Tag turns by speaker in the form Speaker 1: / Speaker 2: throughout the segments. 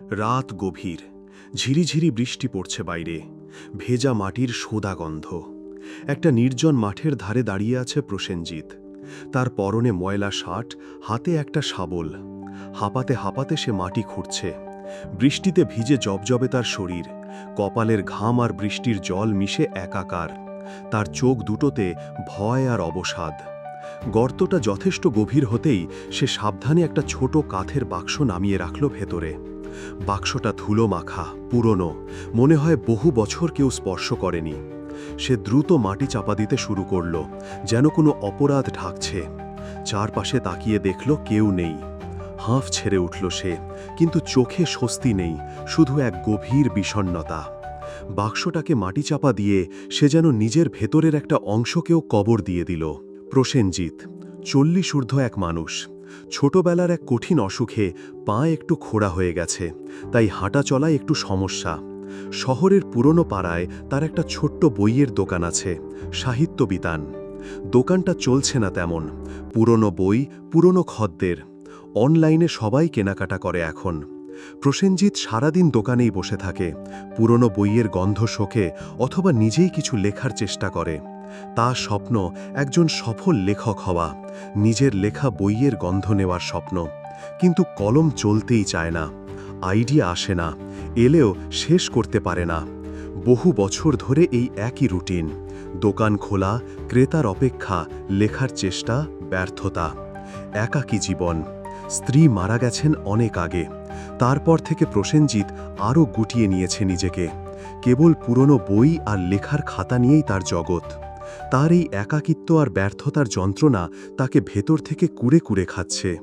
Speaker 1: রাত গভীর, ঝিরিঝিরি বৃষ্টি পড়ছে বাইরে, ভেজা মাটির সোদা গন্ধ। একটা নির্জন মাঠের ধারে দাঁড়িয়ে আছে প্রসেনজিৎ। তার পরনে ময়লা শার্ট, হাতে একটা শাবল। হাঁপাতে হাঁপাতে সে মাটি খুঁড়ছে। বৃষ্টিতে ভিজে জবজবে তার শরীর। কপালের ঘাম আর বৃষ্টির জল মিশে একাকার। তার চোখ দুটোতে ভয় আর অবসাদ। গর্তটা যথেষ্ট গভীর হতেই সে সাবধানে একটা ছোট কাঠের বাক্স নামিয়ে রাখল ভেতরে। বাক্সটা ধুলো মাখা, পুরনো। মনে হয় বহু বছর কেউ স্পর্শ করেনি। সে দ্রুত মাটি চাপা দিতে শুরু করল, যেন কোনো অপরাধ ঢাকছে। চারপাশে তাকিয়ে দেখল কেউ নেই। হাঁফ ছেড়ে উঠল সে, কিন্তু চোখে স্বস্তি নেই, শুধু এক গভীর বিষণ্ণতা। বাক্সটাকে মাটি চাপা দিয়ে সে যেন নিজের ভেতরের একটা অংশকেও কবর দিয়ে দিল। প্রসেনজিৎ, চল্লিশ ঊর্ধ্ব এক মানুষ। ছোটবেলার এক কঠিন অসুখে পা একটু খোড়া হয়ে গেছে, তাই হাঁটা চলায় একটু সমস্যা। শহরের পুরনো পাড়ায় তার একটা ছোট্ট বইয়ের দোকান আছে সাহিত্য বিতান দোকানটা চলছে না তেমন, পুরনো বই, পুরনো খদ্দের। অনলাইনে সবাই কেনাকাটা করে এখন। প্রসেনজিৎ সারাদিন দোকানেই বসে থাকে, পুরনো বইয়ের গন্ধ শোকে অথবা নিজেই কিছু লেখার চেষ্টা করে। তার স্বপ্ন একজন সফল লেখক হওয়া, নিজের লেখা বইয়ের গন্ধ নেওয়ার স্বপ্ন। কিন্তু কলম চলতেই চায় না, আইডিয়া আসে না, এলেও শেষ করতে পারে না। বহু বছর ধরে এই একই রুটিন, দোকান খোলা, ক্রেতার অপেক্ষা, লেখার চেষ্টা, ব্যর্থতা। একাকী জীবন, স্ত্রী মারা গেছেন অনেক আগে, তারপর থেকে প্রসেনজিৎ আরও গুটিয়ে নিয়েছে নিজেকে। কেবল পুরনো বই আর লেখার খাতা নিয়েই তার জগৎ। তার এই একাকিত্ব আর ব্যর্থতার যন্ত্রণা তাকে ভেতর থেকে কুড়ে কুড়ে খাচ্ছে।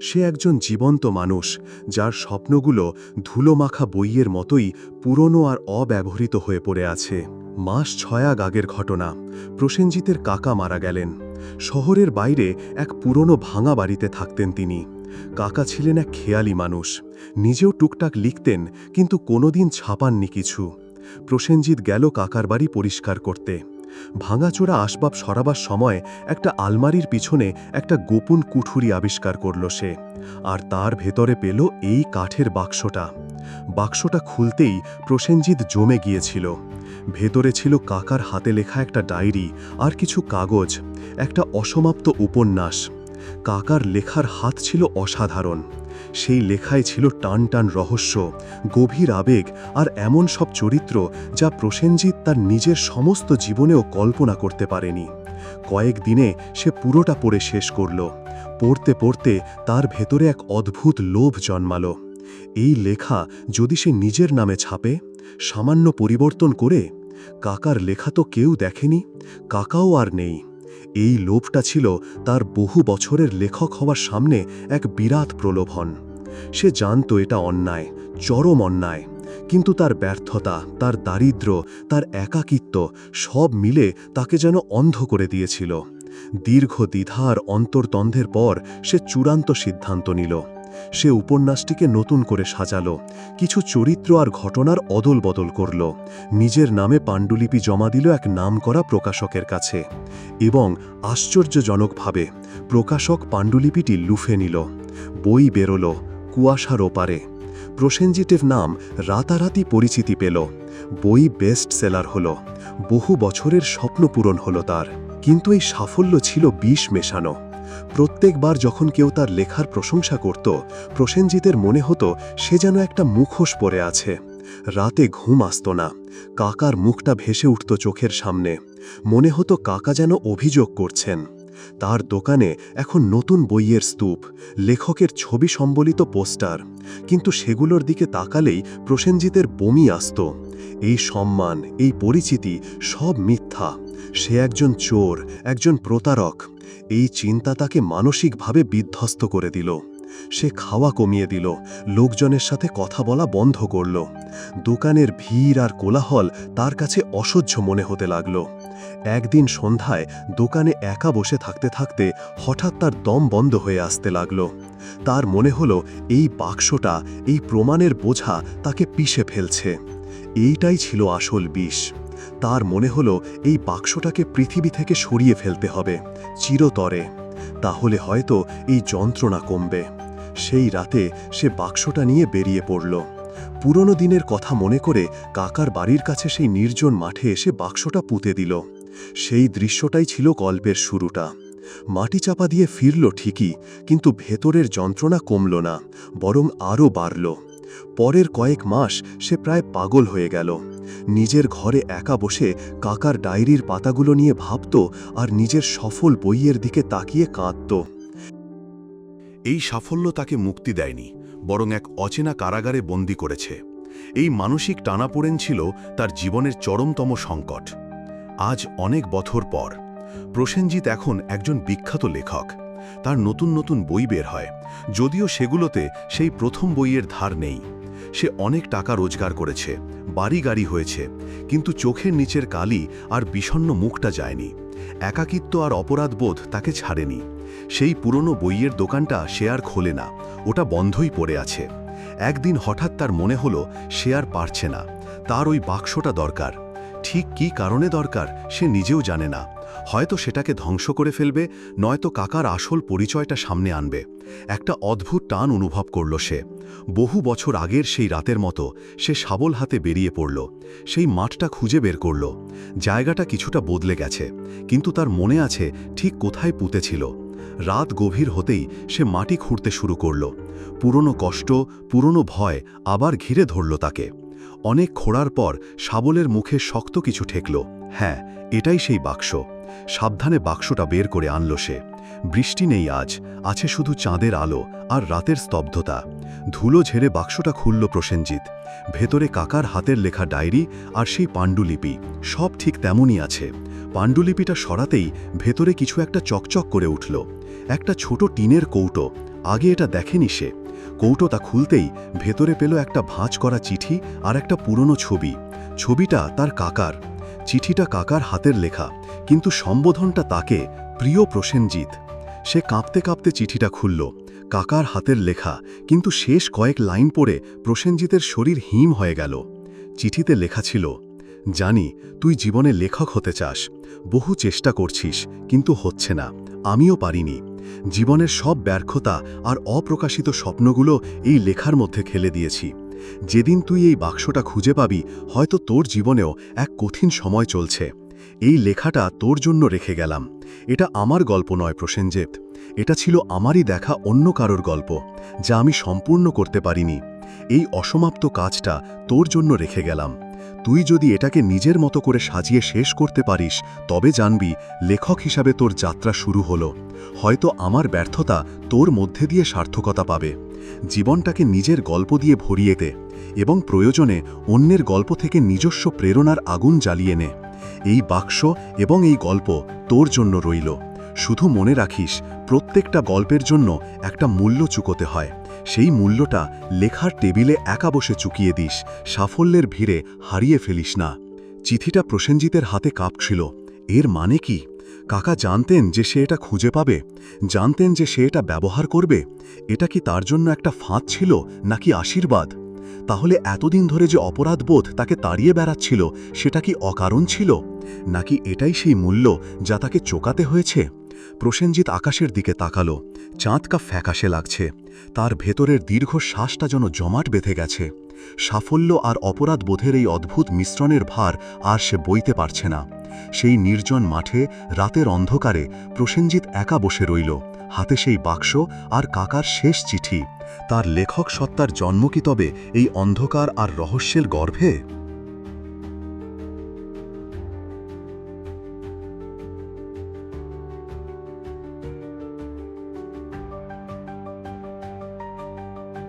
Speaker 1: সে একজন জীবন্ত মানুষ, যার স্বপ্নগুলো ধুলোমাখা বইয়ের মতোই পুরনো আর অব্যবহৃত হয়ে পড়ে আছে। মাস ছয়াগ আগের ঘটনা। প্রসেনজিতের কাকা মারা গেলেন। শহরের বাইরে এক পুরনো ভাঙা বাড়িতে থাকতেন তিনি। কাকা ছিলেন এক খেয়ালি মানুষ। নিজেও টুকটাক লিখতেন, কিন্তু কোনোদিন ছাপাননি কিছু। প্রসেনজিৎ গেল কাকার বাড়ি পরিষ্কার করতে। ভাঙাচোরা আসবাব সরাবার সময় একটা আলমারির পিছনে একটা গোপন কুঠুরি আবিষ্কার করল সে, আর তার ভেতরে পেল এই কাঠের বাক্সটা। বাক্সটা খুলতেই প্রসেনজিৎ জমে গিয়েছিল। ভেতরে ছিল কাকার হাতে লেখা একটা ডায়েরি আর কিছু কাগজ, একটা অসমাপ্ত উপন্যাস। কাকার লেখার হাত ছিল অসাধারণ। সেই লেখায় ছিল টান টান রহস্য, গভীর আবেগ আর এমন সব চরিত্র যা প্রসেনজিৎ তার নিজের সমস্ত জীবনেও কল্পনা করতে পারেনি। কয়েক দিনে সে পুরোটা পড়ে শেষ করল। পড়তে পড়তে তার ভেতরে এক অদ্ভুত লোভ জন্মালো। এই লেখা যদি সে নিজের নামে ছাপে, সামান্য পরিবর্তন করে, কাকার লেখা তো কেউ দেখেনি, কাকাও আর নেই। এই লোভটা ছিল তার বহু বছরের লেখক হওয়ার সামনে এক বিরাট প্রলোভন। সে জানত এটা অন্যায়, চরম অন্যায়। কিন্তু তার ব্যর্থতা, তার দারিদ্র, তার একাকিত্ব সব মিলে তাকে যেন অন্ধ করে দিয়েছিল। দীর্ঘ দ্বিধার অন্তর্দ্বন্দ্বের পর সে চূড়ান্ত সিদ্ধান্ত নিল। সে উপন্যাসটিকে নতুন করে সাজালো, কিছু চরিত্র আর ঘটনার অদল বদল করল, নিজের নামে পাণ্ডুলিপি জমা দিল এক নামকরা প্রকাশকের কাছে এবং আশ্চর্যজনকভাবে প্রকাশক পাণ্ডুলিপিটি লুফে নিল, বই বেরোল কুয়াশার ওপারে। প্রসেনজিটিভ নাম রাতারাতি পরিচিতি পেল, বই বেস্ট সেলার হল, বহু বছরের স্বপ্ন পূরণ হল তার, কিন্তু এই সাফল্য ছিল বিষ মেশানো। প্রত্যেকবার যখন কেউ তার লেখার প্রশংসা করত, প্রসেনজিতের মনে হতো সে যেন একটা মুখোশ পরে আছে। রাতে ঘুম আসত না। কাকার মুখটা ভেসে উঠত চোখের সামনে। মনে হতো কাকা যেন অভিযোগ করছেন। তার দোকানে এখন নতুন বইয়ের স্তূপ, লেখকের ছবি সম্বলিত পোস্টার। কিন্তু সেগুলোর দিকে তাকালেই প্রসেনজিতের বমি আসত। এই সম্মান, এই পরিচিতি সব মিথ্যা। সে একজন চোর, একজন প্রতারক। এই চিন্তা তাকে মানসিকভাবে বিধ্বস্ত করে দিল। সে খাওয়া কমিয়ে দিল, লোকজনের সাথে কথা বলা বন্ধ করল। দোকানের ভিড় আর কোলাহল তার কাছে অসহ্য মনে হতে লাগল। একদিন সন্ধ্যায় দোকানে একা বসে থাকতে থাকতে হঠাৎ তার দম বন্ধ হয়ে আসতে লাগল। তার মনে হলো এই বাক্সটা, এই প্রমাণের বোঝা তাকে পিষে ফেলছে। এইটাই ছিল আসল বিষ। তার মনে হলো এই বাক্সটাকে পৃথিবী থেকে সরিয়ে ফেলতে হবে, চিরতরে। তাহলে হয়তো এই যন্ত্রণা কমবে। সেই রাতে সে বাক্সটা নিয়ে বেরিয়ে পড়ল। পুরনো দিনের কথা মনে করে কাকার বাড়ির কাছে সেই নির্জন মাঠে এসে বাক্সটা পুঁতে দিল। সেই দৃশ্যটাই ছিল গল্পের শুরুটা। মাটি চাপা দিয়ে ফিরল ঠিকই, কিন্তু ভেতরের যন্ত্রণা কমল না, বরং আরও বাড়ল। পরের কয়েক মাস সে প্রায় পাগল হয়ে গেল। নিজের ঘরে একা বসে কাকার ডায়েরির পাতাগুলো নিয়ে ভাবত আর নিজের সফল বইয়ের দিকে তাকিয়ে কাঁদত।
Speaker 2: এই সাফল্য তাকে মুক্তি দেয়নি, বরং এক অচেনা কারাগারে বন্দি করেছে। এই মানসিক টানাপোড়েন ছিল তার জীবনের চরমতম সংকট। আজ অনেক বছর পর, প্রসেনজিৎ এখন একজন বিখ্যাত লেখক। তার নতুন নতুন বই বের হয়, যদিও সেগুলোতে সেই প্রথম বইয়ের ধার নেই। সে অনেক টাকা রোজগার করেছে বাড়ি গাড়ি হয়েছে, কিন্তু চোখের নিচের কালি আর বিষণ্ণ মুখটা যায়নি। একাকিত্ব আর অপরাধবোধ তাকে ছাড়েনি। সেই পুরনো বইয়ের দোকানটা সে আর খোলে না, ওটা বন্ধই পড়ে আছে। একদিন হঠাৎ তার মনে হলো, সে আর পারছে না, তার ওই বাক্সটা দরকার। ঠিক কি কারণে দরকার, সে নিজেও জানে না। হয়তো সেটাকে ধ্বংস করে ফেলবে, নয়তো কাকার আসল পরিচয়টা সামনে আনবে। একটা অদ্ভুত টান অনুভব করল সে। বহু বছর আগের সেই রাতের মতো সে সাবল হাতে বেরিয়ে পড়ল। সেই মাঠটা খুঁজে বের করল। জায়গাটা কিছুটা বদলে গেছে, কিন্তু তার মনে আছে ঠিক কোথায় পুঁতেছিল রাত গভীর হতেই সে মাটি খুঁড়তে শুরু করল। পুরনো কষ্ট, পুরনো ভয় আবার ঘিরে ধরল তাকে। অনেক খোঁড়ার পর শাবলের মুখে শক্ত কিছু ঠেকল। হ্যাঁ এটাই সেই বাক্স। সাবধানে বাক্সটা বের করে আনল সে। বৃষ্টি নেই আজ, আছে শুধু চাঁদের আলো আর রাতের স্তব্ধতা। ধুলো ঝেড়ে বাক্সটা খুলল প্রসেনজিৎ। ভেতরে কাকার হাতের লেখা ডায়েরি আর সেই পাণ্ডুলিপি, সব ঠিক তেমনই আছে। পাণ্ডুলিপিটা সরাতেই ভেতরে কিছু একটা চকচক করে উঠল। একটা ছোট টিনের কৌটো, আগে এটা দেখেনি সে। কৌটোটা খুলতেই ভেতরে পেল একটা ভাঁজ করা চিঠি আর একটা পুরনো ছবি। ছবিটা তার কাকার। চিঠিটা কাকার হাতের লেখা, কিন্তু সম্বোধনটা তাকে প্রিয় প্রসেনজিৎ। সে কাঁপতে কাঁপতে চিঠিটা খুলল। কাকার হাতের লেখা, কিন্তু শেষ কয়েক লাইন পড়ে প্রসেনজিতের শরীর হিম হয়ে গেল। চিঠিতে লেখা ছিল, জানি, তুই জীবনে লেখক হতে চাস। বহু চেষ্টা করছিস, কিন্তু হচ্ছে না। আমিও পারিনি। জীবনের সব ব্যর্থতা আর অপ্রকাশিত স্বপ্নগুলো এই লেখার মধ্যে খেলে দিয়েছি। যেদিন তুই এই বাক্সটা খুঁজে পাবি, হয়তো তোর জীবনেও এক কঠিন সময় চলছে। এই লেখাটা তোর জন্য রেখে গেলাম। এটা আমার গল্প নয়, প্রসেনজিৎ। এটা ছিল আমারই দেখা অন্য কারোর গল্প, যা আমি সম্পূর্ণ করতে পারিনি। এই অসমাপ্ত কাজটা তোর জন্য রেখে গেলাম। তুই যদি এটাকে নিজের মতো করে সাজিয়ে শেষ করতে পারিস, তবে জানবি লেখক হিসাবে তোর যাত্রা শুরু হলো। হয়তো আমার ব্যর্থতা তোর মধ্যে দিয়ে সার্থকতা পাবে। জীবনটাকে নিজের গল্প দিয়ে ভরিয়ে দে এবং প্রয়োজনে অন্যের গল্প থেকে নিজস্ব প্রেরণার আগুন জ্বালিয়ে নে। এই বাক্স এবং এই গল্প তোর জন্য রইল। শুধু মনে রাখিস, প্রত্যেকটা গল্পের জন্য একটা মূল্য চুকোতে হয়। সেই মূল্যটা লেখার টেবিলে একা বসে চুকিয়ে দিস, সাফল্যের ভিড়ে হারিয়ে ফেলিস না। চিঠিটা প্রসেনজিতের হাতে কাঁপছিল। এর মানে কি? কাকা জানতেন যে সে এটা খুঁজে পাবে? জানতেন যে সে এটা ব্যবহার করবে? এটা কি তার জন্য একটা ফাঁদ ছিল, নাকি আশীর্বাদ? তাহলে এতদিন ধরে যে অপরাধবোধ তাকে তাড়িয়ে বেড়াচ্ছিল, সেটা কি অকারণ ছিল? নাকি এটাই সেই মূল্য যা তাকে চোকাতে হয়েছে? প্রসেনজিৎ আকাশের দিকে তাকালো চাঁদকা ফ্যাকাশে লাগছে, তার ভেতরের দীর্ঘ শ্বাসটা যেন জমাট বেঁধে গেছে। সাফল্য আর অপরাধ বোধের এই অদ্ভুত মিশ্রণের ভার আর সে বইতে পারছে না। সেই নির্জন মাঠে, রাতের অন্ধকারে, প্রসেনজিৎ একা বসে রইল, হাতে সেই বাক্স আর কাকার শেষ চিঠি। তার লেখক সত্তার জন্ম কি তবে এই অন্ধকার আর রহস্যের গর্ভে?